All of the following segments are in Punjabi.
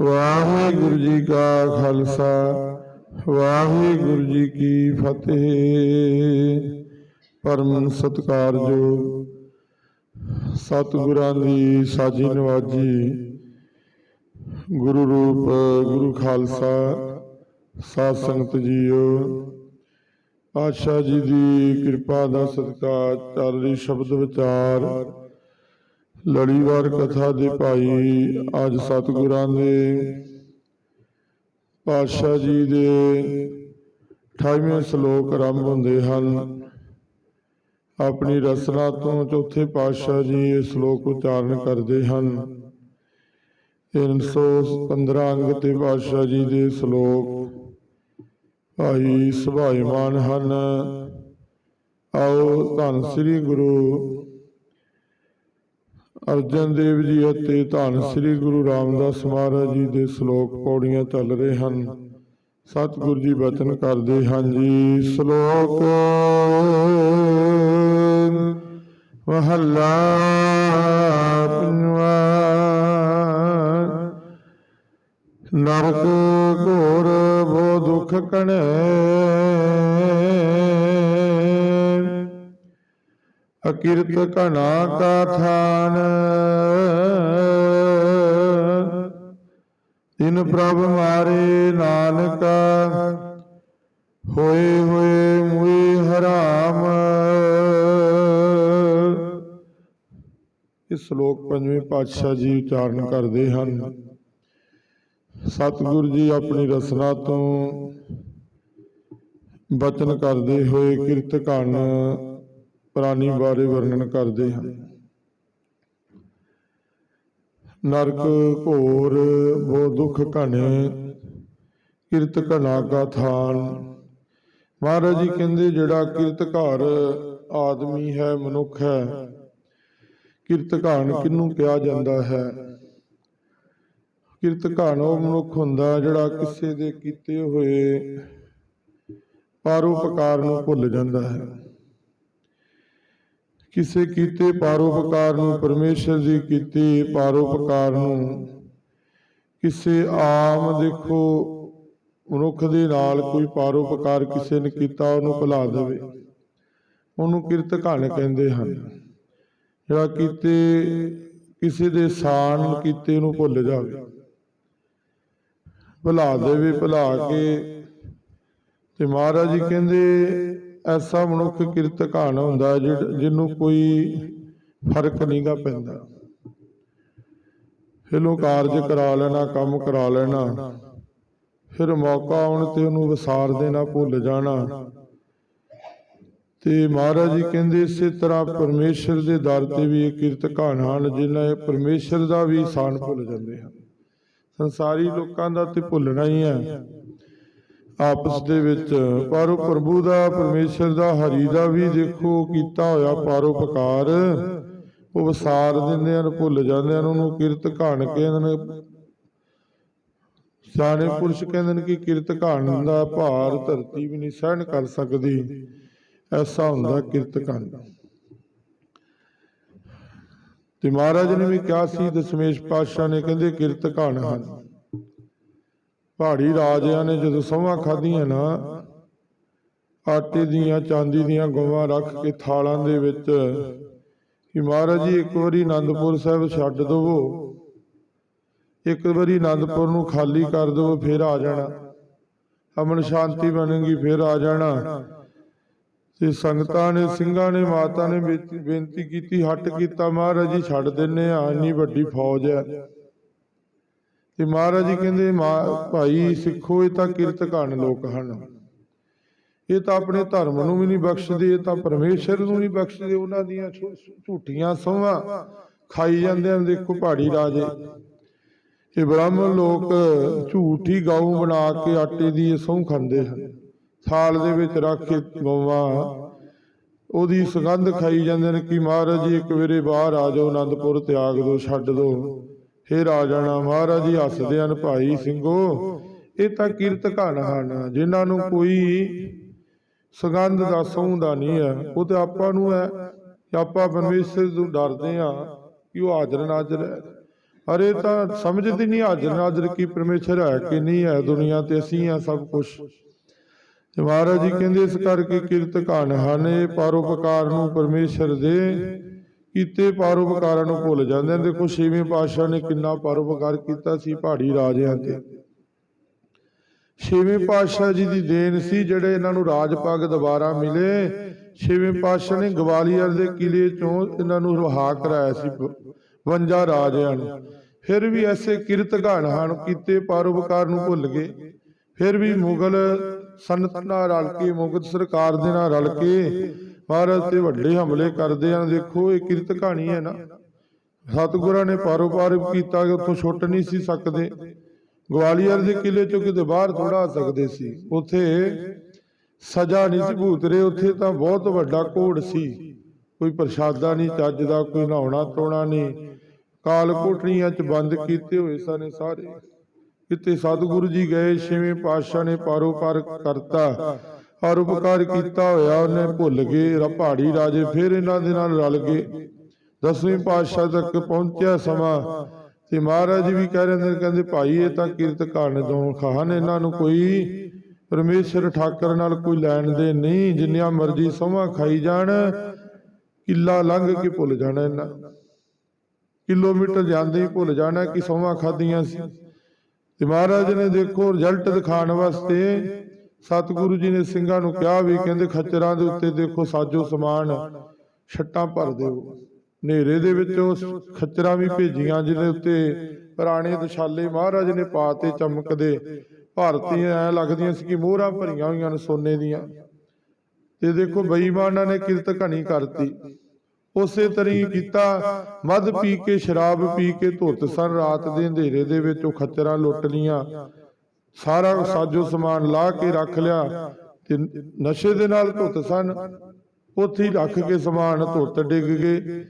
ਵਾਹਿਗੁਰੂ ਜੀ ਕਾ ਖਾਲਸਾ, ਵਾਹਿਗੁਰੂ ਜੀ ਕੀ ਫਤਿਹ। ਪਰਮ ਸਤਿਕਾਰਯੋਗ ਸਤਿਗੁਰਾਂ ਦੀ ਸਾਜੀ ਨਵਾਜੀ ਗੁਰੂ ਰੂਪ, ਗੁਰੂ ਖਾਲਸਾ, ਸਾਧ ਸੰਗਤ ਜੀਓ ਪਾਤਸ਼ਾਹ ਜੀ ਦੀ ਕਿਰਪਾ ਦਾ ਸਦਕਾ ਚੱਲ ਰਹੀ ਸ਼ਬਦ ਵਿਚਾਰ ਲੜੀਵਾਰ ਕਥਾ ਦੇ ਭਾਈ ਅੱਜ ਸਤਿਗੁਰਾਂ ਦੇ ਪਾਤਸ਼ਾਹ ਜੀ ਦੇ 28ਵੇਂ ਸ਼ਲੋਕ ਆਰੰਭ ਹੁੰਦੇ ਹਨ। ਆਪਣੀ ਰਸਨਾ ਤੋਂ ਚੌਥੇ ਪਾਤਸ਼ਾਹ ਜੀ ਇਹ ਸ਼ਲੋਕ ਉਚਾਰਨ ਕਰਦੇ ਹਨ। 315 ਅੰਗ ਤੇ ਪਾਤਸ਼ਾਹ ਜੀ ਦੇ ਸ਼ਲੋਕ, ਭਾਈ ਸੁਭਾਈਮਾਨ ਹਨ। ਆਓ ਧੰਨ ਸ੍ਰੀ ਗੁਰੂ ਅਰਜਨ ਦੇਵ ਜੀ ਅਤੇ ਧੰਨ ਸ੍ਰੀ ਗੁਰੂ ਰਾਮਦਾਸ ਮਹਾਰਾਜ ਜੀ ਦੇ ਸ਼ਲੋਕ ਪੌੜੀਆਂ ਚੱਲ ਰਹੇ ਹਨ। ਸਤਿਗੁਰੂ ਜੀ ਬਚਨ ਕਰਦੇ ਹਨ ਜੀ। ਸ਼ਲੋਕ ਮਹੱਲਾ ਪੰਜਵਾ। ਨਰਕ ਘੋਰ ਬੋ ਦੁਖ ਕਣੇ। ਅਕਿਰਤ ਘਣਾ ਕਾ ਥਾਨ ਇਨ ਪ੍ਰਭ ਮਾਰੇ ਨਾਨਕ, ਹੋਏ ਹੋਏ ਮੁਈ ਹਰਾਮ। ਇਸ ਸ਼ਲੋਕ ਪੰਜਵੇਂ ਪਾਤਸ਼ਾਹ ਜੀ ਉਚਾਰਨ ਕਰਦੇ ਹਨ। ਸਤਿਗੁਰੂ ਜੀ ਆਪਣੀ ਰਸਨਾ ਤੋਂ ਬਚਨ ਕਰਦੇ ਹੋਏ ਕਿਰਤ ਕਣ ਪ੍ਰਾਨੀ ਬਾਰੇ ਵਰਣਨ ਕਰਦੇ ਹਨ ਨਰਕ ਘੋਰ ਬੋ ਦੁਖ ਘਣੇ ਕਿਰਤ ਘਨਾ ਕਾ ਥਾਨ ਮਹਾਰਾਜ ਜੀ ਕਹਿੰਦੇ ਜਿਹੜਾ ਕਿਰਤ ਘਰ ਆਦਮੀ ਹੈ ਮਨੁੱਖ ਹੈ। ਕਿਰਤ ਘਾਨ ਕਿਹਨੂੰ ਕਿਹਾ ਜਾਂਦਾ ਹੈ? ਕਿਰਤ ਘਾਨ ਉਹ ਮਨੁੱਖ ਹੁੰਦਾ ਜਿਹੜਾ ਕਿਸੇ ਦੇ ਕੀਤੇ ਹੋਏ ਪਰਉਪਕਾਰ ਨੂੰ ਭੁੱਲ ਜਾਂਦਾ ਹੈ। ਕਿਸੇ ਕੀਤੇ ਪਾਰੋਪਕਾਰ ਨੂੰ ਪਰਮੇਸ਼ਰ ਜੀ ਕੀਤੇ ਪਾਰੋਪਕਾਰ ਨੂੰ। ਕਿਸੇ ਆਮ ਦੇਖੋ, ਮਨੁੱਖ ਦੇ ਨਾਲ ਕੋਈ ਪਾਰੋਪਕਾਰ ਕਿਸੇ ਨੇ ਕੀਤਾ, ਉਹਨੂੰ ਭੁਲਾ ਦੇਵੇ। ਉਹਨੂੰ ਕਿਰਤ ਘਣ ਕਹਿੰਦੇ ਹਨ। ਜਿਹੜਾ ਕੀਤੇ, ਕਿਸੇ ਦੇ ਸਾਨ ਕੀਤੇ ਨੂੰ ਭੁੱਲ ਜਾਵੇ। ਭੁਲਾ ਦੇਵੇ, ਭੁਲਾ ਕੇ। ਤੇ ਮਹਾਰਾਜ ਜੀ ਕਹਿੰਦੇ ਐਸਾ ਮਨੁੱਖ ਕਿਰਤ ਘਾਣ ਹੁੰਦਾ ਜਿਹਨੂੰ ਕੋਈ ਫ਼ਰਕ ਨਹੀਂਗਾ ਪੈਂਦਾ। ਇਹਨੂੰ ਕਾਰਜ ਕਰਾ ਲੈਣਾ, ਕੰਮ ਕਰਾ ਲੈਣਾ। ਫਿਰ ਮੌਕਾ ਆਉਣ ਤੇ ਉਹਨੂੰ ਵਿਸਾਰ ਦੇਣਾ, ਭੁੱਲ ਜਾਣਾ। ਤੇ ਮਹਾਰਾਜ ਜੀ ਕਹਿੰਦੇ ਇਸੇ ਤਰ੍ਹਾਂ ਪਰਮੇਸ਼ਰ ਦੇ ਦਰ ਤੇ ਵੀ ਇਹ ਕਿਰਤ ਘਾਣ ਹਨ, ਜਿਨ੍ਹਾਂ ਇਹ ਪਰਮੇਸ਼ਰ ਦਾ ਵੀ ਸਾਨ ਭੁੱਲ ਜਾਂਦੇ ਹਨ। ਸੰਸਾਰੀ ਲੋਕਾਂ ਦਾ ਤੇ ਭੁੱਲਣਾ ਹੀ ਹੈ। ਆਪਸ ਦੇ ਵਿੱਚ। ਪਰ ਉਹ ਪ੍ਰਭੂ ਦਾ, ਪਰਮੇਸ਼ਰ ਦਾ, ਹਰੀ ਦਾ ਵੀ ਦੇਖੋ ਕੀਤਾ ਹੋਇਆ ਪਰਉਪਕਾਰ ਉਹ ਵਿਸਾਰ ਦਿੰਦੇ ਹਨ, ਭੁੱਲ ਜਾਂਦੇ ਹਨ, ਉਹਨੂੰ ਕਿਰਤ ਘਾਣ ਕਹਿੰਦੇ ਨੇ। ਸਿਆਣੇ ਪੁਰਸ਼ ਕਹਿੰਦੇ ਨੇ ਕਿ ਕਿਰਤ ਘਾਣ ਦਾ ਭਾਰ ਧਰਤੀ ਵੀ ਨਹੀਂ ਸਹਿਣ ਕਰ ਸਕਦੀ। ਐਸਾ ਹੁੰਦਾ ਕਿਰਤ ਘਾਣ ਤੇ ਮਹਾਰਾਜ ਨੇ ਵੀ ਕਿਹਾ ਸੀ, ਦਸ਼ਮੇਸ਼ ਪਾਤਸ਼ਾਹ ਨੇ, ਕਹਿੰਦੇ ਕਿਰਤ ਘਾਣ ਹਨ। ਪਹਾੜੀ ਰਾਜਿਆਂ ਨੇ ਜਦੋਂ ਸੋਹਾਂ ਖਾਧੀਆਂ ਨਾ, ਆਟੇ ਦੀਆਂ, ਚਾਂਦੀ ਦੀਆਂ ਗੋਵਾਂ ਰੱਖ ਕੇ ਥਾਲਾਂ ਦੇ ਵਿੱਚ ਕਿ ਮਹਾਰਾਜ ਜੀ, ਇੱਕ ਵਾਰੀ ਆਨੰਦਪੁਰ ਸਾਹਿਬ ਛੱਡ ਦਵੋ। ਇੱਕ ਵਾਰੀ ਆਨੰਦਪੁਰ ਨੂੰ ਖਾਲੀ ਕਰ ਦਵੋ, ਫਿਰ ਆ ਜਾਣਾ। ਅਮਨ ਸ਼ਾਂਤੀ ਬਣੇਗੀ ਫਿਰ ਆ ਜਾਣਾ। ਤੇ ਸੰਗਤਾਂ ਨੇ, ਸਿੰਘਾਂ ਨੇ, ਮਾਤਾ ਨੇ ਬੇਨਤੀ- ਬੇਨਤੀ ਕੀਤੀ, ਹੱਟ ਕੀਤਾ, ਮਹਾਰਾਜ ਜੀ, ਛੱਡ ਦਿੰਨੇ ਆ, ਇੰਨੀ ਵੱਡੀ ਫੌਜ ਹੈ। ਤੇ ਮਹਾਰਾਜ ਜੀ ਕਹਿੰਦੇ ਮਾ- ਭਾਈ, ਸਿੱਖੋ, ਇਹ ਤਾਂ ਕਿਰਤ ਘਣ ਲੋਕ ਹਨ। ਇਹ ਤਾਂ ਆਪਣੇ ਧਰਮ ਨੂੰ ਵੀ ਨਹੀਂ ਬਖਸ਼ਦੇ, ਇਹ ਤਾਂ ਪਰਮੇਸ਼ਰ ਨੂੰ ਨਹੀਂ ਬਖਸ਼ਦੇ, ਉਹਨਾਂ ਦੀਆਂ ਝੂਠੀਆਂ ਸੋਹਾਂ ਖਾਈ ਜਾਂਦੇ ਹਨ। ਦੇਖੋ ਪਹਾੜੀ ਰਾਜੇ। ਇਹ ਬ੍ਰਾਹਮਣ ਲੋਕ ਝੂਠੀ ਗਊ ਬਣਾ ਕੇ ਆਟੇ ਦੀ ਇਹ ਸਹੁੰ ਖਾਂਦੇ ਹਨ। ਥਾਲ ਦੇ ਵਿੱਚ ਰੱਖ ਕੇ ਗਊਆਂ ਉਹਦੀ ਸੁਗੰਧ ਖਾਈ ਜਾਂਦੇ ਨੇ ਕਿ ਮਹਾਰਾਜ ਜੀ, ਇੱਕ ਵੇਰੇ ਬਾਹਰ ਆ ਜਾਓ ਆਨੰਦਪੁਰ ਤਿਆਗ ਦਿਓ ਛੱਡ ਦਿਓ ਫੇਰ ਆ ਮਹਾਰਾਜ ਜੀ, ਹੱਸਦੇ ਹਨ ਭਾਈ ਸਿੰਘੋ। ਇਹ ਤਾਂ ਕਿਰਤ ਘਣ ਹਨ, ਜਿਨ੍ਹਾਂ ਨੂੰ ਕੋਈ ਸੁਗੰਧ ਦਾ ਸਹੁੰ ਨਹੀਂ ਹੈ। ਉਹ ਤੇ ਆਪਾਂ ਨੂੰ ਹੈ ਆਪਾਂ ਪਰਮੇਸ਼ਰ ਤੋਂ ਡਰਦੇ ਆ ਕਿ ਉਹ ਹਾਜ਼ਰ ਨਾਜ਼ਰ ਹੈ। ਅਰੇ ਤਾਂ ਸਮਝਦੇ ਨਹੀਂ ਹਾਜ਼ਰ ਨਾਜ਼ਰ ਕੀ ਪਰਮੇਸ਼ਰ ਹੈ ਕਿ ਨਹੀਂ ਹੈ ਦੁਨੀਆ ਤੇ, ਅਸੀਂ ਆ ਸਭ ਕੁਝ ਤੇ ਮਹਾਰਾਜ ਜੀ ਕਹਿੰਦੇ ਇਸ ਕਰਕੇ ਕਿਰਤ ਘਣ ਹਨ, ਇਹ ਪਰਉਪਕਾਰ ਨੂੰ ਪਰਮੇਸ਼ਰ ਦੇ ਕੀਤੇ ਪਰਉਪਕਾਰਾਂ ਨੂੰ ਭੁੱਲ ਜਾਂਦੇ ਨੇ। ਦੇਖੋ, ਛੇਵੇਂ ਪਾਤਸ਼ਾਹ ਨੇ ਕਿੰਨਾ ਪਰਉਪਕਾਰ ਕੀਤਾ ਸੀ ਪਹਾੜੀ ਰਾਜਿਆਂ ਤੇ। ਛੇਵੇਂ ਪਾਤਸ਼ਾਹ ਜੀ ਦੀ ਦੇਣ ਸੀ, ਜਿਹੜੇ ਇਹਨਾਂ ਨੂੰ ਰਾਜ ਪੱਗ ਦੁਬਾਰਾ ਮਿਲੇ। ਛੇਵੇਂ ਪਾਤਸ਼ਾਹ ਨੇ ਗਵਾਲੀਅਰ ਦੇ ਕਿਲੇ ਚੋਂ ਇਹਨਾਂ ਨੂੰ ਰਿਹਾ ਕਰਾਇਆ ਸੀ 52 ਰਾਜਿਆਂ ਨੂੰ। ਫਿਰ ਵੀ ਐਸੇ ਕਿਰਤ ਘਣ ਹਨ ਕੀਤੇ ਪਰਉਪਕਾਰ ਨੂੰ ਭੁੱਲ ਗਏ। ਫਿਰ ਵੀ ਮੁਗਲ ਸੰਨਤ ਨਾਲ ਰਲ ਕੇ, ਮੁਗਲ ਸਰਕਾਰ ਦੇ ਨਾਲ ਰਲ ਕੇ ਭਾਰਤ ਤੇ ਵੱਡੇ ਹਮਲੇ ਕਰਦੇ ਹਨ ਦੇਖੋ ਇਹ ਕਿਰਤ ਕਹਾਣੀ ਹੈ ਨਾ। ਸਤਿਗੁਰਾਂ ਨੇ ਪਾਰੋਪਾਰ ਕੀਤਾ ਕਿ ਉੱਥੋਂ ਛੁੱਟ ਨਹੀਂ ਸੀ ਸਕਦੇ। ਗਵਾਲੀਅਰ ਦੇ ਕਿਲੇ ਚੋਂ ਕਿਤੇ ਬਾਹਰ ਥੋੜਾ ਆ ਸਕਦੇ ਸੀ। ਉੱਥੇ ਸਜ਼ਾ ਨਹੀਂ ਸੀ ਭੂਤਰੇ ਉੱਥੇ ਤਾਂ ਬਹੁਤ ਵੱਡਾ ਕੋੜ ਸੀ। ਕੋਈ ਪ੍ਰਸ਼ਾਦਾ ਨਹੀਂ ਚੱਜ ਦਾ ਕੋਈ ਨਹਾਉਣਾ ਧੋਣਾ ਨਹੀਂ। ਕਾਲ ਕੋਠੜੀਆਂ 'ਚ ਬੰਦ ਕੀਤੇ ਹੋਏ ਸਨ ਸਾਰੇ। ਕਿਤੇ ਸਤਿਗੁਰੂ ਜੀ ਗਏ, ਛੇਵੇਂ ਪਾਤਸ਼ਾਹ ਨੇ ਪਾਰੋਪਾਰ ਕਰਤਾ। ਪਰਉਪਕਾਰ ਕੀਤਾ ਹੋਇਆ, ਉਹਨੇ ਭੁੱਲ ਗਏ, ਰ ਪਹਾੜੀ ਰਾਜੇ ਫਿਰ ਇਹਨਾਂ ਦੇ ਨਾਲ ਰਲ ਗਏ। ਦਸਵੇਂ ਪਾਤਸ਼ਾਹ ਤੱਕ ਪਹੁੰਚਿਆ ਸਮਾਂ ਤੇ ਮਹਾਰਾਜ ਵੀ ਕਹਿ ਰਹੇ ਨੇ, ਕਹਿੰਦੇ ਭਾਈ ਇਹ ਤਾਂ ਕਿਰਤ ਕਾਣ ਤੋਂ ਖਾਨ, ਇਹਨਾਂ ਨੂੰ ਕੋਈ ਪਰਮੇਸ਼ਰ ਠਾਕਰ ਨਾਲ ਕੋਈ ਲੈਣ ਦੇ ਨਹੀਂ, ਜਿੰਨੀਆਂ ਮਰਜ਼ੀ ਸਮਾਂ ਖਾਈ ਜਾਣ, ਕਿੱਲਾ ਲੰਘ ਕੇ ਭੁੱਲ ਜਾਣਾ ਇਹਨਾਂ। ਕਿਲੋਮੀਟਰ ਜਾਂਦੇ ਹੀ ਭੁੱਲ ਜਾਣਾ ਕਿ ਸਮਾਂ ਖਾਧੀਆਂ ਸੀ। ਤੇ ਮਹਾਰਾਜ ਨੇ ਦੇਖੋ ਰਿਜ਼ਲਟ ਦਿਖਾਉਣ ਵਾਸਤੇ ਸਤਿਗੁਰੂ ਜੀ ਨੇ ਸਿੰਘਾਂ ਨੂੰ ਕਿਹਾ ਵੀ ਕਹਿੰਦੇ ਖੱਚਰਾਂ ਦੇ ਉੱਤੇ ਦੇਖੋ ਸਾਜੋ ਸਮਾਨ, ਛੱਟਾਂ ਭਰ ਦਿਓ। ਹਨੇਰੇ ਦੇ ਵਿੱਚ ਖੱਚਰਾਂ ਵੀ ਭੇਜੀਆਂ, ਜਿਹਦੇ ਉੱਤੇ ਪੁਰਾਣੇ ਦਸ਼ਾਲੇ ਮਹਾਰਾਜ ਨੇ ਪਾਤੇ ਚਮਕਦੇ। ਭਾਰਤੀ ਐ ਲੱਗਦੀਆਂ ਸੀ ਕਿ ਮੋਹਰਾਂ ਭਰੀਆਂ ਹੋਈਆਂ ਨੇ ਸੋਨੇ ਦੀਆਂ। ਤੇ ਦੇਖੋ ਬੇਈਮਾਨਾਂ ਨੇ ਕਿਰਤ ਘਣੀ ਕਰਤੀ। ਉਸੇ ਤਰੀ ਕੀਤਾ ਮਦ ਪੀ ਕੇ ਸ਼ਰਾਬ ਪੀ ਕੇ ਧੁੱਤ ਸਨ। ਰਾਤ ਦੇ ਅੰਧੇਰੇ ਦੇ ਵਿੱਚ ਉਹ ਖੱਚਰਾਂ ਲੁੱਟ ਲੀਆਂ ਸਾਰਾ ਸਾਜੋ ਸਮਾਨ ਲਾ ਕੇ ਰੱਖ ਲਿਆ ਤੇ ਨਸ਼ੇ ਦੇ ਨਾਲ ਧੁੱਤ ਸਨ। ਉੱਥੇ ਹੀ ਰੱਖ ਕੇ ਸਮਾਨ ਧੁੱਤ ਡਿੱਗ ਗਏ।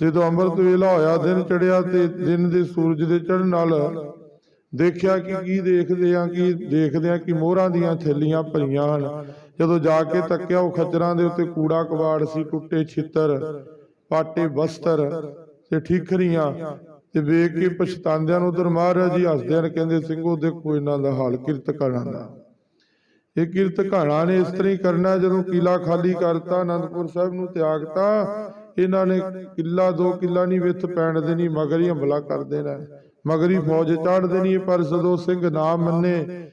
ਜਦੋਂ ਅੰਮ੍ਰਿਤ ਵੇਲਾ ਹੋਇਆ, ਦਿਨ ਚੜਿਆ ਤੇ ਦਿਨ ਦੇ ਸੂਰਜ ਦੇ ਚੜਨ ਨਾਲ ਦੇਖਿਆ ਕਿ ਕੀ ਦੇਖਦੇ ਆ ਕੀ ਦੇਖਦੇ ਆ ਕਿ ਮੋਹਰਾਂ ਦੀਆਂ ਥੈਲੀਆਂ ਭਰੀਆਂ ਹਨ। ਜਦੋਂ ਜਾ ਕੇ ਤੱਕਿਆ, ਉਹ ਖੱਜਰਾਂ ਦੇ ਉੱਤੇ ਕੂੜਾ ਕਬਾੜ ਸੀ, ਟੁੱਟੇ ਛਿੱਤਰ, ਪਾਟੇ ਬਸਤਰ ਤੇ ਠੀਕਰੀਆਂ ਤੇ ਵੇਖ ਕੇ ਪਛਤਾਉਂਦਿਆਂ ਨੂੰ ਉਧਰ ਮਹਾਰਾਜ ਜੀ ਹੱਸਦੇ ਹਨ ਕਹਿੰਦੇ, ਸਿੰਘੋ, ਦੇਖੋ ਇਹਨਾਂ ਦਾ ਹਾਲ, ਕਿਰਤ ਕਰਾਂ ਦਾ। ਇਹ ਕਿਰਤ ਘਾਣਾ ਨੇ ਇਸ ਤਰ੍ਹਾਂ ਕਰਨਾ, ਜਦੋਂ ਕਿਲਾ ਖਾਲੀ ਕਰਤਾ ਆਨੰਦਪੁਰ ਸਾਹਿਬ ਨੂੰ ਤਿਆਗਤਾ, ਇਹਨਾਂ ਨੇ ਕਿੱਲਾ, ਦੋ ਕਿੱਲਾ ਨਹੀਂ, ਵਿੱਥ ਪੈਣ ਦੇਣੀ, ਮਗਰ ਹੀ ਹਮਲਾ ਕਰ ਦੇਣਾ। ਮਗਰ ਹੀ ਫੌਜ ਚਾੜ ਦੇਣੀ, ਪਰ ਜਦੋਂ ਸਿੰਘ ਨਾ ਮੰਨੇ।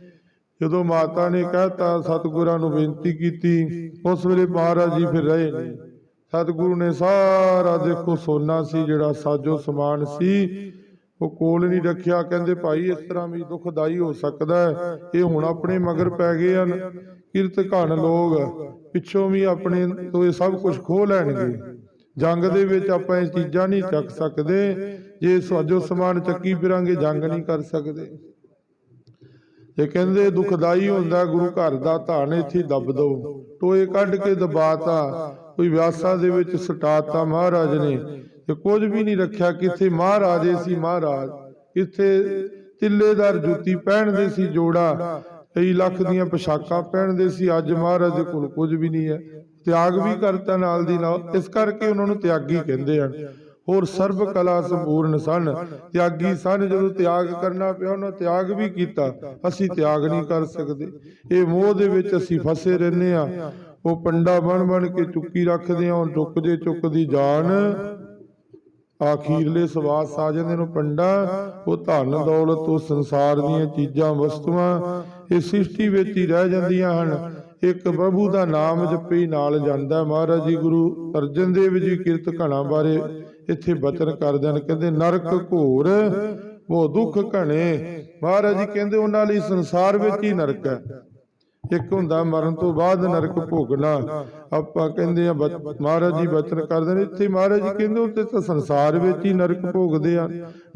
ਜਦੋਂ ਮਾਤਾ ਨੇ ਕਹਿਤਾ, ਸਤਿਗੁਰਾਂ ਨੂੰ ਬੇਨਤੀ ਕੀਤੀ, ਉਸ ਵੇਲੇ ਮਹਾਰਾਜ ਜੀ ਫਿਰ ਰਹੇ ਨੇ ਸਤਿਗੁਰੂ ਨੇ ਸਾਰਾ ਦੇਖੋ ਸੋਨਾ ਸੀ, ਜਿਹੜਾ ਸਾਜੋ ਸਮਾਨ ਸੀ। ਉਹ ਕੋਲ ਨਹੀਂ ਰੱਖਿਆ। ਕਹਿੰਦੇ ਭਾਈ, ਇਸ ਤਰ੍ਹਾਂ ਵੀ ਦੁਖਦਾਈ ਹੋ ਸਕਦਾ ਹੈ। ਇਹ ਹੁਣ ਆਪਣੇ ਮਗਰ ਪੈ ਗਏ ਹਨ। ਕਿਰਤ ਘਣ ਲੋਗ ਪਿੱਛੋਂ ਵੀ ਆਪਣੇ ਤੋਂ ਇਹ ਸਭ ਕੁਝ ਖੋਹ ਲੈਣਗੇ। ਜੰਗ ਦੇ ਵਿੱਚ ਆਪਾਂ ਇਹ ਚੀਜ਼ਾਂ ਨਹੀਂ ਚੱਕ ਸਕਦੇ। ਜੇ ਸਾਜੋ ਸਮਾਨ ਚੱਕੀ ਫਿਰਾਂਗੇ, ਜੰਗ ਨਹੀਂ ਕਰ ਸਕਦੇ। ਇਹ ਕਹਿੰਦੇ, ਦੁਖਦਾਈ ਹੁੰਦਾ, ਗੁਰੂ ਘਰ ਦਾ ਧਾਨ ਇੱਥੇ ਦੱਬ ਦੋ ਟੋਏ ਕੱਢ ਕੇ ਦਬਾਤਾ। ਕੋਈ ਵਿਆਸਾ ਦੇ ਵਿੱਚ ਸਟਾਤਾ ਮਹਾਰਾਜ ਨੇ ਤੇ ਕੁਝ ਵੀ ਨਹੀਂ ਰੱਖਿਆ। ਕਿੱਥੇ ਮਹਾਰਾਜੇ ਸੀ ਮਹਾਰਾਜ? ਕਿੱਥੇ ਤਿੱਲੇਦਾਰ ਜੁੱਤੀ ਪਹਿਨਦੇ ਸੀ ਜੋੜਾ, ਕਈ ਲੱਖ ਦੀਆਂ ਪੋਸ਼ਾਕਾਂ ਪਹਿਨਦੇ ਸੀ। ਅੱਜ ਮਹਾਰਾਜ ਦੇ ਕੋਲ ਕੁਝ ਵੀ ਨਹੀਂ ਹੈ। ਤਿਆਗ ਵੀ ਕਰਤਾ ਨਾਲ ਦੀ ਨਾਲ। ਇਸ ਕਰਕੇ ਉਹਨਾਂ ਨੂੰ ਤਿਆਗੀ ਕਹਿੰਦੇ ਹਨ। ਹੋਰ ਸਰਬ ਕਲਾ ਸੰਪੂਰਨ ਸਨ। ਤਿਆਗੀ ਸਨ। ਜਦੋਂ ਤਿਆਗ ਕਰਨਾ ਪਿਆ, ਉਹਨਾਂ ਤਿਆਗ ਵੀ ਕੀਤਾ। ਅਸੀਂ ਤਿਆਗ ਨਹੀਂ ਕਰ ਸਕਦੇ। ਇਹ ਮੋਹ ਦੇ ਵਿੱਚ ਅਸੀਂ ਫਸੇ ਰਹਿੰਦੇ ਆ ਉਹ ਪੰਡਾ ਬਣ ਬਣ ਕੇ ਚੁੱਕੀ ਰੱਖਦੇ ਆ, ਉਹ ਚੁੱਕਦੀ ਜਾਨ। ਆਖੀਰਲੇ ਸਵਾਸ ਆ ਨੂੰ ਪੰਡਾ। ਉਹ ਧਨ ਦੌਲਤ, ਉਹ ਸੰਸਾਰ ਦੀਆਂ ਚੀਜ਼ਾਂ, ਵਸਤੂਆਂ, ਇਹ ਸ੍ਰਿਸ਼ਟੀ ਵਿੱਚ ਹੀ ਰਹਿ ਜਾਂਦੀਆਂ ਹਨ। ਇੱਕ ਪ੍ਰਭੂ ਦਾ ਨਾਮ ਜਪੀ, ਨਾਲ ਜਾਂਦਾ ਮਹਾਰਾਜ ਜੀ, ਗੁਰੂ ਅਰਜਨ ਦੇਵ ਜੀ ਕਿਰਤ ਘਣਾ ਬਾਰੇ ਇੱਥੇ ਬਚਨ ਕਰਦੇ ਹਨ। ਕਹਿੰਦੇ, ਨਰਕ ਘੋਰ ਉਹ ਦੁੱਖ ਘਣੇ। ਮਹਾਰਾਜ ਜੀ ਕਹਿੰਦੇ, ਉਹਨਾਂ ਲਈ ਸੰਸਾਰ ਵਿੱਚ ਹੀ ਨਰਕ ਹੈ। ਇੱਕ ਹੁੰਦਾ ਮਰਨ ਤੋਂ ਬਾਅਦ ਨਰਕ ਭੋਗਣਾ। ਆਪਾਂ ਕਹਿੰਦੇ ਆ ਮਹਾਰਾਜ ਜੀ ਬਚਨ ਕਰਦੇ ਨੇ। ਇੱਥੇ ਮਹਾਰਾਜ ਜੀ ਕਹਿੰਦੇ ਉੱਤੇ ਤਾਂ ਸੰਸਾਰ ਵਿੱਚ ਹੀ ਨਰਕ ਭੋਗਦੇ ਆ।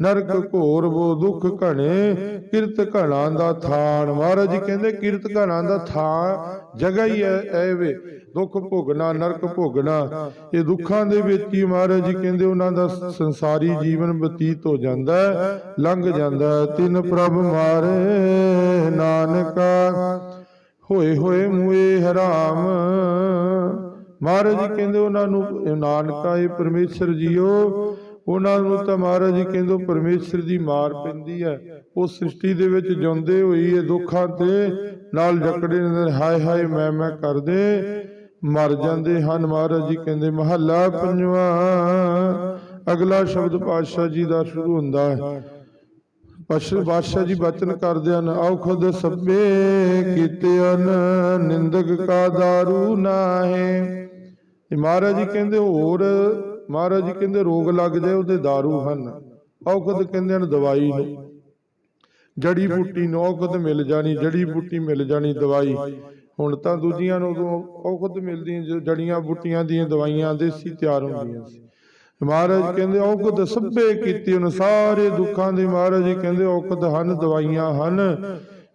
ਨਰਕ ਘੋਰ ਉਹ ਦੁੱਖ ਘਣੇ, ਕਿਰਤ ਘਣਾ ਦਾ ਥਾਨ। ਮਹਾਰਾਜ ਜੀ ਕਹਿੰਦੇ, ਕਿਰਤ ਘਣਾ ਦਾ ਥਾਂ ਜਗ੍ਹਾ ਹੀ ਹੈ ਐ ਵੇ। ਦੁੱਖ ਭੋਗਣਾ, ਨਰਕ ਭੋਗਣਾ, ਇਹ ਦੁੱਖਾਂ ਦੇ ਵਿੱਚ ਹੀ ਮਹਾਰਾਜ ਜੀ ਕਹਿੰਦੇ, ਉਹਨਾਂ ਦਾ ਸੰਸਾਰੀ ਜੀਵਨ ਬਤੀਤ ਹੋ ਜਾਂਦਾ ਲੰਘ ਜਾਂਦਾ ਤਿੰਨ ਪ੍ਰਭ ਮਾਰੇ ਨਾਨਕਾ ਹੋਏ ਹੋਏ ਮੂਏ ਹਰਾਮ। ਮਹਾਰਾਜ ਜੀ ਕਹਿੰਦੇ ਉਹਨਾਂ ਨੂੰ, ਨਾਨਕਾ ਇਹ ਪਰਮੇਸ਼ਰ ਜੀਓ। ਉਹਨਾਂ ਨੂੰ ਤਾਂ ਮਹਾਰਾਜ ਜੀ ਕਹਿੰਦੇ ਉਹ ਪਰਮੇਸ਼ਰ ਦੀ ਮਾਰ ਪੈਂਦੀ ਹੈ। ਉਹ ਸ੍ਰਿਸ਼ਟੀ ਦੇ ਵਿੱਚ ਜਿਉਂਦੇ ਹੋਈ ਇਹ ਦੁੱਖਾਂ ਤੇ ਨਾਲ ਜਕੜੇ ਨੇ, ਹਾਏ ਹਾਏ ਮੈਂ ਮੈਂ ਕਰਦੇ ਮਰ ਜਾਂਦੇ ਹਨ। ਮਹਾਰਾਜ ਜੀ ਕਹਿੰਦੇ, ਮਹੱਲਾ ਪੰਜਵਾਂ। ਅਗਲਾ ਸ਼ਬਦ ਪਾਤਸ਼ਾਹ ਜੀ ਦਾ ਸ਼ੁਰੂ ਹੁੰਦਾ ਹੈ। ਪਸ਼ੂ ਬਾਦਸ਼ਾਹ ਜੀ ਬਚਨ ਕਰਦੇ ਹਨ ਆਓ ਖੁਦ ਸਭੇ ਕੀਤੇ ਹਨ ਨਿੰਦਕ ਕਾ ਦਾਰੂ ਨਾਹੇ। ਇਹ ਮਹਾਰਾਜ ਜੀ ਕਹਿੰਦੇ, ਹੋਰ ਮਹਾਰਾਜ ਜੀ ਕਹਿੰਦੇ, ਰੋਗ ਲੱਗ ਜਾਏ, ਉਹਦੇ ਦਾਰੂ ਹਨ। ਆਓ ਕਹਿੰਦੇ ਹਨ ਦਵਾਈ ਨੂੰ। ਜੜੀ ਬੂਟੀ ਨੂੰ ਔਖਦ ਮਿਲ ਜਾਣੀ, ਜੜੀ ਬੂਟੀ ਮਿਲ ਜਾਣੀ ਦਵਾਈ। ਹੁਣ ਤਾਂ ਦੂਜੀਆਂ ਨੂੰ ਉਦੋਂ ਔਖਦ ਮਿਲਦੀਆਂ, ਜੜੀਆਂ ਬੂਟੀਆਂ ਦੀਆਂ ਦਵਾਈਆਂ, ਦੇਸੀ ਤਿਆਰ ਹੁੰਦੀਆਂ ਸੀ। ਮਹਾਰਾਜ ਕਹਿੰਦੇ ਔਖਦ ਸਭੇ ਕੀਤੀ ਉਹਨ ਸਾਰੇ ਦੁੱਖਾਂ ਦੇ ਮਹਾਰਾਜ ਜੀ ਕਹਿੰਦੇ ਔਖਦ ਹਨ ਦਵਾਈਆਂ ਹਨ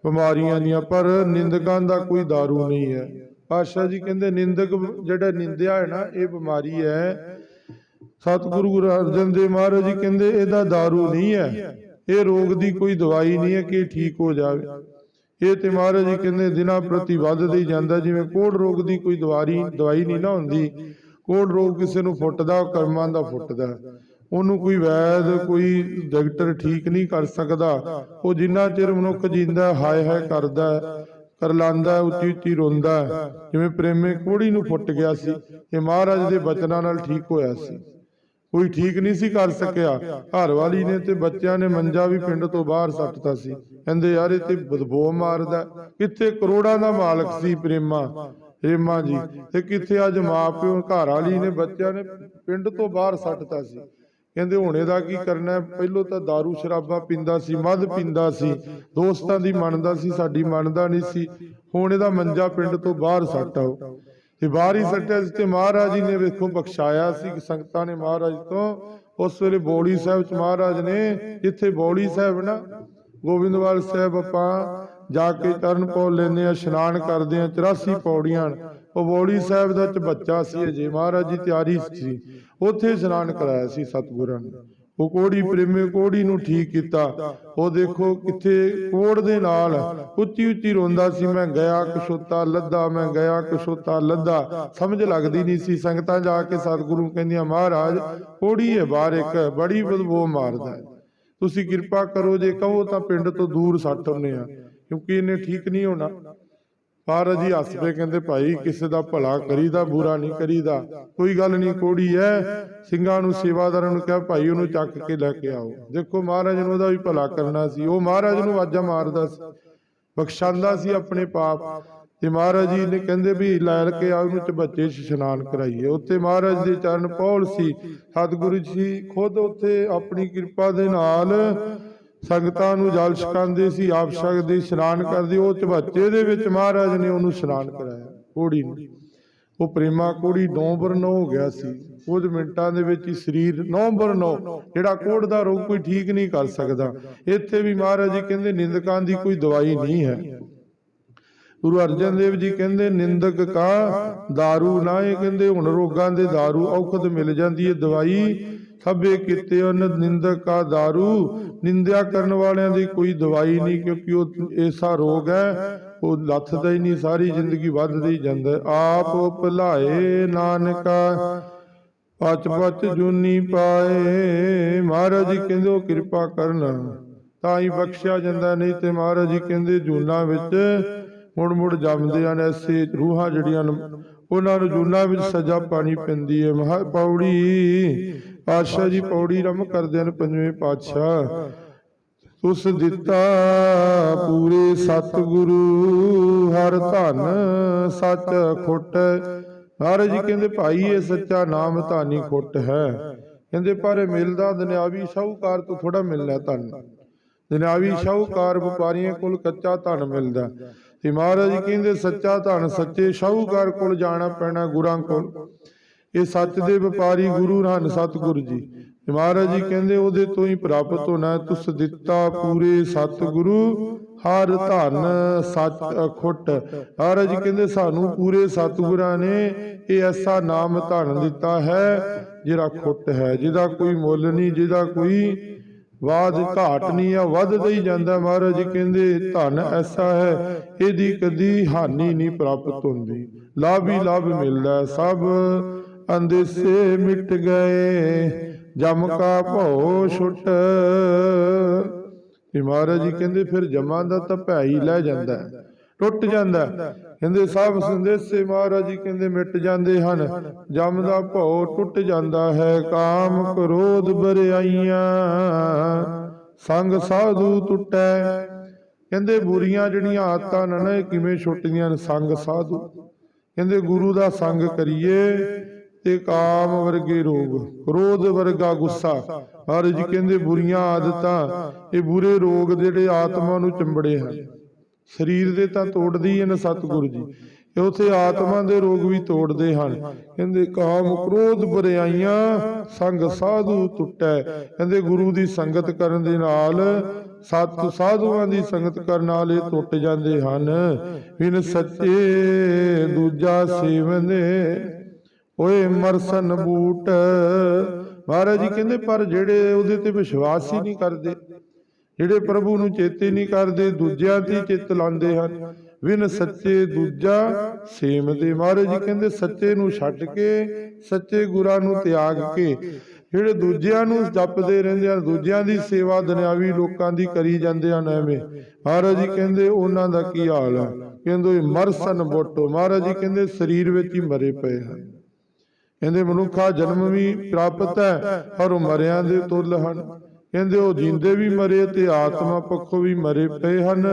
ਬਿਮਾਰੀਆਂ ਦੀਆਂ ਪਰ ਨਿੰਦਕਾਂ ਦਾ ਕੋਈ दारू ਨਹੀਂ ਹੈ ਪਾਤਸ਼ਾਹ ਜੀ ਕਹਿੰਦੇ ਨਿੰਦਕ ਜਿਹੜਾ ਨਿੰਦਿਆ ਹੈ ਨਾ ਇਹ ਬਿਮਾਰੀ ਹੈ ਸਤਿਗੁਰੂ ਗੁਰੂ ਅਰਜਨ ਦੇਵ ਮਹਾਰਾਜ ਜੀ ਕਹਿੰਦੇ ਇਹਦਾ दारू ਨਹੀਂ ਹੈ ਇਹ ਰੋਗ ਦੀ ਕੋਈ ਦਵਾਈ ਨਹੀਂ ਹੈ ਕਿ ਇਹ ਠੀਕ ਹੋ ਜਾਵੇ ਇਹ ਤੇ ਮਹਾਰਾਜ ਜੀ ਕਹਿੰਦੇ ਦਿਨਾਂ ਪ੍ਰਤੀ ਵੱਧਦਾ ਹੀ ਜਾਂਦਾ ਜਿਵੇਂ ਕੋੜ ਰੋਗ ਦੀ ਕੋਈ ਦਵਾਈ ਦਵਾਈ ਨਹੀਂ ਨਾ ਹੁੰਦੀ ਕੋੜ ਰੋਗ ਕਿਸੇ ਨੂੰ ਫੁੱਟਦਾ, ਉਹ ਕਰਮਾਂ ਦਾ ਫੁੱਟਦਾ। ਉਹਨੂੰ ਕੋਈ ਵੈਦ, ਕੋਈ ਡਾਕਟਰ ਠੀਕ ਨਹੀਂ ਕਰ ਸਕਦਾ। ਉਹ ਜਿੰਨਾ ਚਿਰ ਮਨੁੱਖ ਜਿੰਦਾ, ਹਾਏ ਹਾਏ ਕਰਦਾ, ਕਰਲਾਂਦਾ, ਉੱਚੀ ਉੱਚੀ ਰੋਂਦਾ। ਜਿਵੇਂ ਪ੍ਰੇਮੇ ਕੋੜੀ ਨੂੰ ਫੁੱਟ ਗਿਆ ਸੀ, ਇਹ ਮਹਾਰਾਜ ਦੇ ਬਚਨਾਂ ਨਾਲ ਠੀਕ ਹੋਇਆ ਸੀ। ਕੋਈ ਠੀਕ ਨਹੀਂ ਸੀ ਕਰ ਸਕਿਆ। ਘਰ ਵਾਲੀ ਨੇ ਤੇ ਬੱਚਿਆਂ ਨੇ ਮੰਜਾ ਵੀ ਪਿੰਡ ਤੋਂ ਬਾਹਰ ਸੱਟਤਾ ਸੀ। ਕਹਿੰਦੇ, ਯਾਰ ਇਹ ਤੇ ਬਦਬੂ ਮਾਰਦਾ। ਕਿੱਥੇ ਕਰੋੜਾਂ ਦਾ ਮਾਲਕ ਸੀ ਪ੍ਰੇਮਾ। ਪ੍ਰੇਮਾ ਜੀ ਤੇ ਕਿੱਥੇ ਅੱਜ ਮਾਪਿਓ ਘਰ ਵਾਲੀ ਨੇ ਬੱਚਿਆਂ ਨੇ ਪਿੰਡ ਤੋਂ ਬਾਹਰ ਸੱਟਤਾ ਸੀ। ਕਹਿੰਦੇ ਹੁਣ ਇਹਦਾ ਕੀ ਕਰਨਾ ਹੈ? ਤਾਂ दारू ਸ਼ਰਾਬਾਂ ਪੀਂਦਾ ਸੀ ਮਦ ਪੀਂਦਾ ਸੀ। ਦੋਸਤਾਂ ਦੀ ਮੰਨਦਾ ਸੀ, ਸਾਡੀ ਮੰਨਦਾ ਨਹੀਂ ਸੀ। ਹੁਣ ਇਹਦਾ ਮੰਜਾ ਪਿੰਡ ਤੋਂ ਬਾਹਰ ਸੱਟ ਆਓ ਤੇ ਬਾਹਰ ਹੀ ਸੱਟਿਆ ਸੀ ਤੇ ਮਹਾਰਾਜ ਜੀ ਨੇ ਵੇਖੋ ਬਖਸ਼ਾਇਆ ਸੀ, ਕਿ ਸੰਗਤਾਂ ਨੇ ਮਹਾਰਾਜ ਤੋਂ। ਉਸ ਵੇਲੇ ਬੋੜੀ ਸਾਹਿਬ ਚ ਮਹਾਰਾਜ ਨੇ, ਜਿੱਥੇ ਬੋੜੀ ਸਾਹਿਬ ਨਾ, ਗੋਬਿੰਦਵਾਲ ਸਾਹਿਬ ਆਪਾਂ ਜਾ ਕੇ ਤਰਨ ਪੋ ਲੈਂਦੇ ਆ ਇਸ਼ਨਾਨ ਕਰਦੇ ਆ 84 ਪੌੜੀਆਂ ਹਨ। ਉਹ ਬੋੜੀ ਸਾਹਿਬ ਦਾ ਚ ਬੱਚਾ ਸੀ, ਅਜੇ ਮਹਾਰਾਜ ਜੀ ਤਿਆਰੀ ਸੀ। ਉੱਥੇ ਇਸ਼ਨਾਨ ਕਰਾਇਆ ਸੀ ਸਤਿਗੁਰਾਂ ਨੇ। ਉਹ ਕੋੜੀ ਪ੍ਰੇਮੇ ਕੋੜੀ ਨੂੰ ਠੀਕ ਕੀਤਾ। ਉਹ ਦੇਖੋ ਕਿੱਥੇ ਕੋੜ ਦੇ ਨਾਲ ਉੱਚੀ ਉੱਚੀ ਰੋਂਦਾ ਸੀ। ਮੈਂ ਗਿਆ ਕਸ਼ੋਤਾ ਲੱਦਾ, ਮੈਂ ਗਿਆ ਕਸ਼ੋਤਾ ਲੱਦਾ। ਸਮਝ ਲੱਗਦੀ ਨਹੀਂ ਸੀ। ਸੰਗਤਾਂ ਜਾ ਕੇ ਸਤਿਗੁਰੂ ਕਹਿੰਦੀਆਂ, ਮਹਾਰਾਜ, ਕੋੜੀ ਹੈ ਬਾਹਰ ਇੱਕ, ਬੜੀ ਬਦਬੂ ਮਾਰਦਾ ਤੁਸੀਂ ਕਿਰਪਾ ਕਰੋ, ਜੇ ਕਹੋ ਤਾਂ ਪਿੰਡ ਤੋਂ ਦੂਰ ਸੱਟ ਹੁੰਨੇ ਆ ਕਿਉਂਕਿ ਇਹਨੇ ਠੀਕ ਨਹੀਂ ਹੋਣਾ। ਮਹਾਰਾਜ ਜੀ ਹੱਸ ਕਹਿੰਦੇ ਭਾਈ ਕਿਸੇ ਦਾ ਭਲਾ ਕਰੀਦਾ, ਬੁਰਾ ਨਹੀਂ ਕਰੀਦਾ। ਕੋਈ ਗੱਲ ਨਹੀਂ, ਕੋੜੀ ਐ। ਸਿੰਘਾਂ ਨੂੰ, ਸੇਵਾਦਾਰਾਂ ਨੂੰ ਕਿਹਾ ਭਾਈ ਉਹਨੂੰ ਚੱਕ ਕੇ ਲੈ ਕੇ ਆਓ। ਦੇਖੋ ਮਹਾਰਾਜ ਨੂੰ ਉਹਦਾ ਵੀ ਭਲਾ ਕਰਨਾ ਸੀ। ਉਹ ਮਹਾਰਾਜ ਨੂੰ ਆਵਾਜ਼ਾਂ ਮਾਰਦਾ ਸੀ। ਬਖਸ਼ਾਂਦਾ ਸੀ ਆਪਣੇ ਪਾਪ। ਤੇ ਮਹਾਰਾਜ ਜੀ ਨੇ ਕਹਿੰਦੇ ਵੀ ਲੈ ਕੇ ਆਓ ਇਹਨੂੰ ਚ ਬੱਚੇ ਇਸ਼ਨਾਨ ਕਰਾਈਏ। ਉੱਥੇ ਮਹਾਰਾਜ ਦੇ ਚਰਨ ਪੌਲ ਸੀ। ਸਤਿਗੁਰੂ ਜੀ ਖੁਦ ਉੱਥੇ ਆਪਣੀ ਕਿਰਪਾ ਦੇ ਨਾਲ ਸੰਗਤਾਂ ਨੂੰ ਜਲ ਛਕਾਉਂਦੇ ਸੀ ਆਪ ਛਕਦੇ ਇਸ਼ਨਾਨ ਕਰਦੇ ਉਹ ਚਬੱਚੇ ਦੇ ਵਿੱਚ ਮਹਾਰਾਜ ਨੇ ਉਹਨੂੰ ਇਸ਼ਨਾਨ ਕਰਾਇਆ ਕੋੜੀ ਨੂੰ ਉਹ ਪ੍ਰੇਮਾ ਕੋੜੀ ਨੌ ਬਰਨ ਹੋ ਗਿਆ ਸੀ ਕੁਝ ਮਿੰਟਾਂ ਦੇ ਵਿੱਚ ਹੀ ਸਰੀਰ ਨੌ ਬਰਨ ਜਿਹੜਾ ਕੋੜ ਦਾ ਰੋਗ ਕੋਈ ਠੀਕ ਨਹੀਂ ਕਰ ਸਕਦਾ ਇੱਥੇ ਵੀ ਮਹਾਰਾਜ ਜੀ ਕਹਿੰਦੇ ਨਿੰਦਕਾਂ ਦੀ ਕੋਈ ਦਵਾਈ ਨਹੀਂ ਹੈ ਗੁਰੂ ਅਰਜਨ ਦੇਵ ਜੀ ਕਹਿੰਦੇ ਨਿੰਦਕ ਕਾ दारू ਨਾ ਇਹ ਕਹਿੰਦੇ ਹੁਣ ਰੋਗਾਂ ਦੇ दारू ਔਖਦ ਮਿਲ ਜਾਂਦੀ ਹੈ ਦਵਾਈ ਸਭੇ ਕੀਤੇ ਉਹਨਾਂ ਨਿੰਦਕ ਕਾ दारू ਨਿੰਦਿਆ ਕਰਨ ਵਾਲਿਆਂ ਦੀ ਕੋਈ ਦਵਾਈ ਨਹੀਂ, ਕਿਉਂਕਿ ਉਹ ਐਸਾ ਰੋਗ ਹੈ, ਉਹ ਲੱਥਦਾ ਹੀ ਨਹੀਂ, ਸਾਰੀ ਜ਼ਿੰਦਗੀ ਵੱਧਦਾ ਜਾਂਦਾ। ਆਪ ਭੁਲਾਏ ਨਾਨਕਾ ਪਚ ਪਚ ਜੂਨੀ ਪਾਏ। ਮਹਾਰਾਜ ਜੀ ਕਹਿੰਦੇ, ਉਹ ਕਿਰਪਾ ਕਰਨ, ਤਾਂ ਹੀ ਬਖਸ਼ਿਆ ਜਾਂਦਾ, ਨਹੀਂ ਤੇ ਮਹਾਰਾਜ ਜੀ ਕਹਿੰਦੇ, ਜੂਨਾ ਵਿੱਚ ਮੁੜ ਮੁੜ ਜੰਮਦੇ ਹਨ, ਐਸੇ ਰੂਹਾਂ ਜਿਹੜੀਆਂ ਉਹਨਾਂ ਨੂੰ ਜੂਨਾ ਵਿੱਚ ਸਜ਼ਾ ਪਾਣੀ ਪੈਂਦੀ ਹੈ। ਮਹਾ ਪੌੜੀ ਪਾਤਸ਼ਾਹ ਜੀ ਪੌੜੀ ਰਮ ਕਰਦੇ ਹਨ ਪੰਜਵੇਂ ਪਾਤਸ਼ਾਹ। ਤੁਸ ਦਿੱਤਾ ਪੂਰੇ ਸਤਿਗੁਰੂ, ਹਰ ਧਨ ਸੱਚ ਖੁੱਟ। ਮਹਾਰਾਜ ਜੀ ਕਹਿੰਦੇ, ਭਾਈ, ਇਹ ਸੱਚਾ ਨਾਮ ਧਾਨੀ ਖੁੱਟ ਹੈ। ਕਹਿੰਦੇ, ਪਰ ਮਿਲਦਾ ਦੁਨਿਆਵੀ ਸ਼ਾਹੂਕਾਰ ਤੋਂ ਥੋੜਾ ਮਿਲਣਾ ਧਨ। ਦੁਨਿਆਵੀ ਸ਼ਾਹੂਕਾਰ ਵਪਾਰੀਆਂ ਕੋਲ ਕੱਚਾ ਧਨ ਮਿਲਦਾ। ਤੇ ਮਹਾਰਾਜ ਕਹਿੰਦੇ, ਸੱਚਾ ਧਨ ਸੱਚੇ ਸ਼ਾਹੂਕਾਰ ਕੋਲ ਜਾਣਾ ਪੈਣਾ ਗੁਰਾਂ ਕੋਲ। ਇਹ ਸੱਚ ਦੇ ਵਪਾਰੀ ਗੁਰੂ ਹਨ ਸਤਿਗੁਰੂ ਜੀ। ਮਹਾਰਾਜ ਜੀ ਕਹਿੰਦੇ, ਉਹਦੇ ਤੋਂ ਹੀ ਪ੍ਰਾਪਤ ਹੋਣਾ ਤੁਸ ਦਿੱਤਾ ਪੂਰੇ ਸਤਿਗੁਰੂ, ਹਰ ਧਨ ਸੱਚ ਅਖੁੱਟ। ਮਹਾਰਾਜ ਜੀ ਕਹਿੰਦੇ, ਸਾਨੂੰ ਪੂਰੇ ਸਤਿਗੁਰਾਂ ਨੇ ਇਹ ਐਸਾ ਨਾਮ ਧਨ ਦਿੱਤਾ ਹੈ, ਜਿਹੜਾ ਖੁੱਟ ਹੈ। ਜਿਹਦਾ ਕੋਈ ਮੁੱਲ ਨਹੀਂ, ਜਿਹਦਾ ਕੋਈ ਵਾਦ ਘਾਟ ਨਹੀਂ ਆ ਵੱਧਦਾ ਹੀ ਜਾਂਦਾ। ਮਹਾਰਾਜ ਜੀ ਕਹਿੰਦੇ, ਧਨ ਐਸਾ ਹੈ, ਇਹਦੀ ਕਦੀ ਹਾਨੀ ਨਹੀਂ ਪ੍ਰਾਪਤ ਹੁੰਦੀ। ਲਾਭ ਹੀ ਲਾਭ ਮਿਲਦਾ ਸਭ ਅੰਦੇਸੇ ਮਿਟ ਗਏ ਜਮ ਕਾ ਭਉ ਛੁੱਟ। ਤੇ ਮਹਾਰਾਜ ਜੀ ਕਹਿੰਦੇ ਫਿਰ ਜਮਾਂ ਦਾ ਤਾਂ ਭੈ ਲੈ ਜਾਂਦਾ ਹੈ, ਟੁੱਟ ਜਾਂਦਾ ਹੈ। ਕਹਿੰਦੇ ਸਭ ਸੰਦੇਸੇ ਮਹਾਰਾਜ ਜੀ ਕਹਿੰਦੇ ਮਿਟ ਜਾਂਦੇ ਹਨ ਜਮ ਦਾ ਭਉ ਟੁੱਟ ਜਾਂਦਾ ਹੈ ਕਾਮ ਕ੍ਰੋਧ ਬਰਿਆਈਆਂ। ਸੰਗ ਸਾਧੂ ਟੁੱਟੈ। ਕਹਿੰਦੇ ਬੁਰੀਆਂ ਜਿਹੜੀਆਂ ਆਦਤਾਂ ਨੇ ਨਾ ਇਹ ਕਿਵੇਂ ਛੁੱਟਦੀਆਂ ਨੇ? ਸੰਗ ਸਾਧੂ। ਕਹਿੰਦੇ ਗੁਰੂ ਦਾ ਸੰਗ ਕਰੀਏ ਤੇ ਕਾਮ ਵਰਗੇ ਰੋਗ, ਕ੍ਰੋਧ ਵਰਗਾ ਗੁੱਸਾ। ਮਹਾਰਾਜ ਜੀ ਕਹਿੰਦੇ ਬੁਰੀਆਂ ਆਦਤਾਂ, ਇਹ ਬੁਰੇ ਰੋਗ ਜਿਹੜੇ ਆਤਮਾ ਨੂੰ ਚੰਬੜੇ ਹਨ। ਸਰੀਰ ਦੇ ਤਾਂ ਤੋੜਦੀ ਹੀ ਸਤਿਗੁਰੂ ਜੀ। ਇਹ ਉਥੇ ਆਤਮਾ ਦੇ ਰੋਗ ਵੀ ਤੋੜਦੇ ਹਨ। ਕਹਿੰਦੇ ਕਾਮ ਕ੍ਰੋਧ ਬਰਿਆਈਆਂ, ਸੰਗ ਸਾਧੂ ਟੁੱਟੈ। ਕਹਿੰਦੇ ਗੁਰੂ ਦੀ ਸੰਗਤ ਕਰਨ ਦੇ ਨਾਲ, ਸਤ ਸਾਧੂਆਂ ਦੀ ਸੰਗਤ ਕਰਨ ਨਾਲ ਇਹ ਟੁੱਟ ਜਾਂਦੇ ਹਨ। ਬਿਨ ਸੱਚੇ ਦੂਜਾ ਸੇਵਨੇ ਓਏ ਮਰਸਨ ਬੂਟ। ਮਹਾਰਾਜ ਜੀ ਕਹਿੰਦੇ, ਪਰ ਜਿਹੜੇ ਉਹਦੇ ਤੇ ਵਿਸ਼ਵਾਸ ਹੀ ਨਹੀਂ ਕਰਦੇ, ਜਿਹੜੇ ਪ੍ਰਭੂ ਨੂੰ ਚੇਤੇ ਨਹੀਂ ਕਰਦੇ, ਦੂਜਿਆਂ ਤੇ ਚਿੱਤ ਲਾਉਂਦੇ ਹਨ। ਵਿਨ ਸੱਚੇ ਦੂਜਾ ਸੇਮ ਦੇ। ਮਹਾਰਾਜ ਜੀ ਕਹਿੰਦੇ, ਸੱਚੇ ਨੂੰ ਛੱਡ ਕੇ, ਸੱਚੇ ਗੁਰਾਂ ਨੂੰ ਤਿਆਗ ਕੇ, ਜਿਹੜੇ ਦੂਜਿਆਂ ਨੂੰ ਜਪਦੇ ਰਹਿੰਦੇ ਹਨ, ਦੂਜਿਆਂ ਦੀ ਸੇਵਾ ਦੁਨਿਆਵੀ ਲੋਕਾਂ ਦੀ ਕਰੀ ਜਾਂਦੇ ਹਨ ਐਵੇਂ। ਮਹਾਰਾਜ ਜੀ ਕਹਿੰਦੇ, ਉਹਨਾਂ ਦਾ ਕੀ ਹਾਲ ਆ? ਕਹਿੰਦੇ ਮਰਸਨ ਬੋਟੋ। ਮਹਾਰਾਜ ਜੀ ਕਹਿੰਦੇ, ਸਰੀਰ ਵਿੱਚ ਹੀ ਮਰੇ ਪਏ ਹਨ। ਕਹਿੰਦੇ ਮਨੁੱਖਾ ਜਨਮ ਵੀ ਪ੍ਰਾਪਤ ਹੈ, ਪਰ ਮਰਿਆਂ ਦੇ ਤੁੱਲ ਹਨ। ਕਹਿੰਦੇ ਉਹ ਜਿੰਦੇ ਵੀ ਮਰੇ ਤੇ ਆਤਮਾ ਪੱਖੋਂ ਵੀ ਮਰੇ ਪਏ ਹਨ।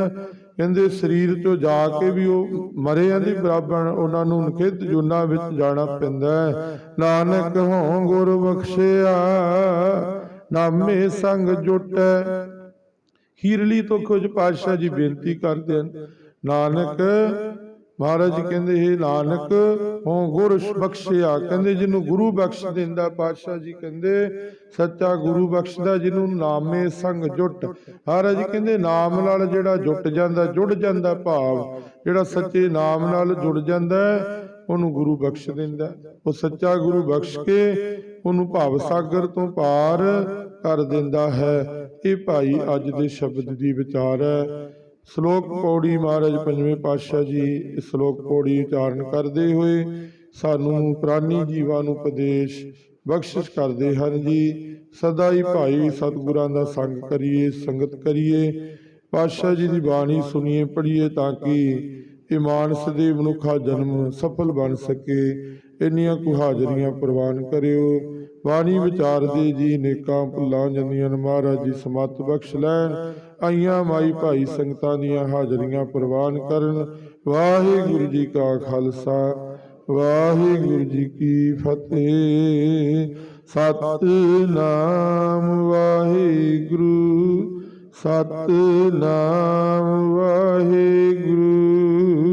ਕਹਿੰਦੇ ਸਰੀਰ ਤੋਂ ਜਾ ਕੇ ਵੀ ਉਹ ਮਰਿਆਂ ਦੀ ਬਰਾਬਰ ਉਹਨਾਂ ਨੂੰ ਨਿਖਿੱਧ ਜੁਨਾ ਵਿੱਚ ਜਾਣਾ ਪੈਂਦਾ ਹੈ। ਨਾਨਕ ਹੋਂ ਗੁਰ ਬਖਸ਼ਿਆ, ਨਾਮੇ ਸੰਗ ਜੁਟੈ। ਹੀਰਲੀ ਤੋਂ ਕੁਝ ਪਾਤਸ਼ਾਹ ਜੀ ਬੇਨਤੀ ਕਰਦੇ ਹਨ, ਨਾਨਕ ਮਹਾਰਾਜ ਜੀ ਕਹਿੰਦੇ ਇਹ ਨਾਨਕ ਹੋਂ ਗੁਰ ਬਖਸ਼ਿਆ। ਕਹਿੰਦੇ ਜਿਹਨੂੰ ਗੁਰੂ ਬਖਸ਼ ਦਿੰਦਾ ਪਾਤਸ਼ਾਹ ਜੀ ਕਹਿੰਦੇ ਸੱਚਾ ਗੁਰੂ ਬਖਸ਼ਦਾ ਜਿਹਨੂੰ ਨਾਮੇ ਸੰਗ ਜੁਟ। ਮਹਾਰਾਜ ਜੀ ਕਹਿੰਦੇ ਨਾਮ ਨਾਲ ਜਿਹੜਾ ਜੁਟ ਜਾਂਦਾ ਜੁੜ ਜਾਂਦਾ ਭਾਵ। ਜਿਹੜਾ ਸੱਚੇ ਨਾਮ ਨਾਲ ਜੁੜ ਜਾਂਦਾ ਹੈ, ਉਹਨੂੰ ਗੁਰੂ ਬਖਸ਼ ਦਿੰਦਾ। ਹੈ। ਉਹ ਸੱਚਾ ਗੁਰੂ ਬਖਸ਼ ਕੇ ਉਹਨੂੰ ਭਾਵ ਸਾਗਰ ਤੋਂ ਪਾਰ ਕਰ ਦਿੰਦਾ ਹੈ। ਇਹ ਭਾਈ ਅੱਜ ਦੇ ਸ਼ਬਦ ਦੀ ਵਿਚਾਰ ਹੈ। ਸ਼ਲੋਕ ਪੌੜੀ ਮਹਾਰਾਜ ਪੰਜਵੇਂ ਪਾਤਸ਼ਾਹ ਜੀ ਇਹ ਸ਼ਲੋਕ ਪੌੜੀ ਉਚਾਰਨ ਕਰਦੇ ਹੋਏ ਸਾਨੂੰ ਪ੍ਰਾਨੀ ਜੀਵਾਂ ਨੂੰ ਉਪਦੇਸ਼ ਬਖਸ਼ਿਸ਼ ਕਰਦੇ ਹਨ ਜੀ। ਸਦਾ ਹੀ ਭਾਈ ਸਤਿਗੁਰਾਂ ਦਾ ਸੰਗ ਕਰੀਏ ਸੰਗਤ ਕਰੀਏ। ਪਾਤਸ਼ਾਹ ਜੀ ਦੀ ਬਾਣੀ ਸੁਣੀਏ ਪੜ੍ਹੀਏ ਤਾਂ ਕਿ ਇਹ ਮਾਨਸ ਦੇ ਮਨੁੱਖਾ ਜਨਮ ਸਫਲ ਬਣ ਸਕੇ। ਇੰਨੀਆਂ ਕੁ ਹਾਜ਼ਰੀਆਂ ਪ੍ਰਵਾਨ ਕਰਿਓ। ਬਾਣੀ ਵਿਚਾਰਦੇ ਜੀ ਨੇਕਾਂ ਭੁੱਲਾਂ ਜਾਂਦੀਆਂ ਮਹਾਰਾਜ ਜੀ ਸਮਤ ਬਖਸ਼ ਲੈਣ। ਆਈਆਂ ਮਾਈ ਭਾਈ ਸੰਗਤਾਂ ਦੀਆਂ ਹਾਜ਼ਰੀਆਂ ਪ੍ਰਵਾਨ ਕਰਨ। ਵਾਹਿਗੁਰੂ ਜੀ ਕਾ ਖਾਲਸਾ। ਵਾਹਿਗੁਰੂ ਜੀ ਕੀ ਫਤਿਹ। ਸਤਨਾਮ ਵਾਹਿਗੁਰੂ। ਸਤਨਾਮ ਵਾਹਿਗੁਰੂ।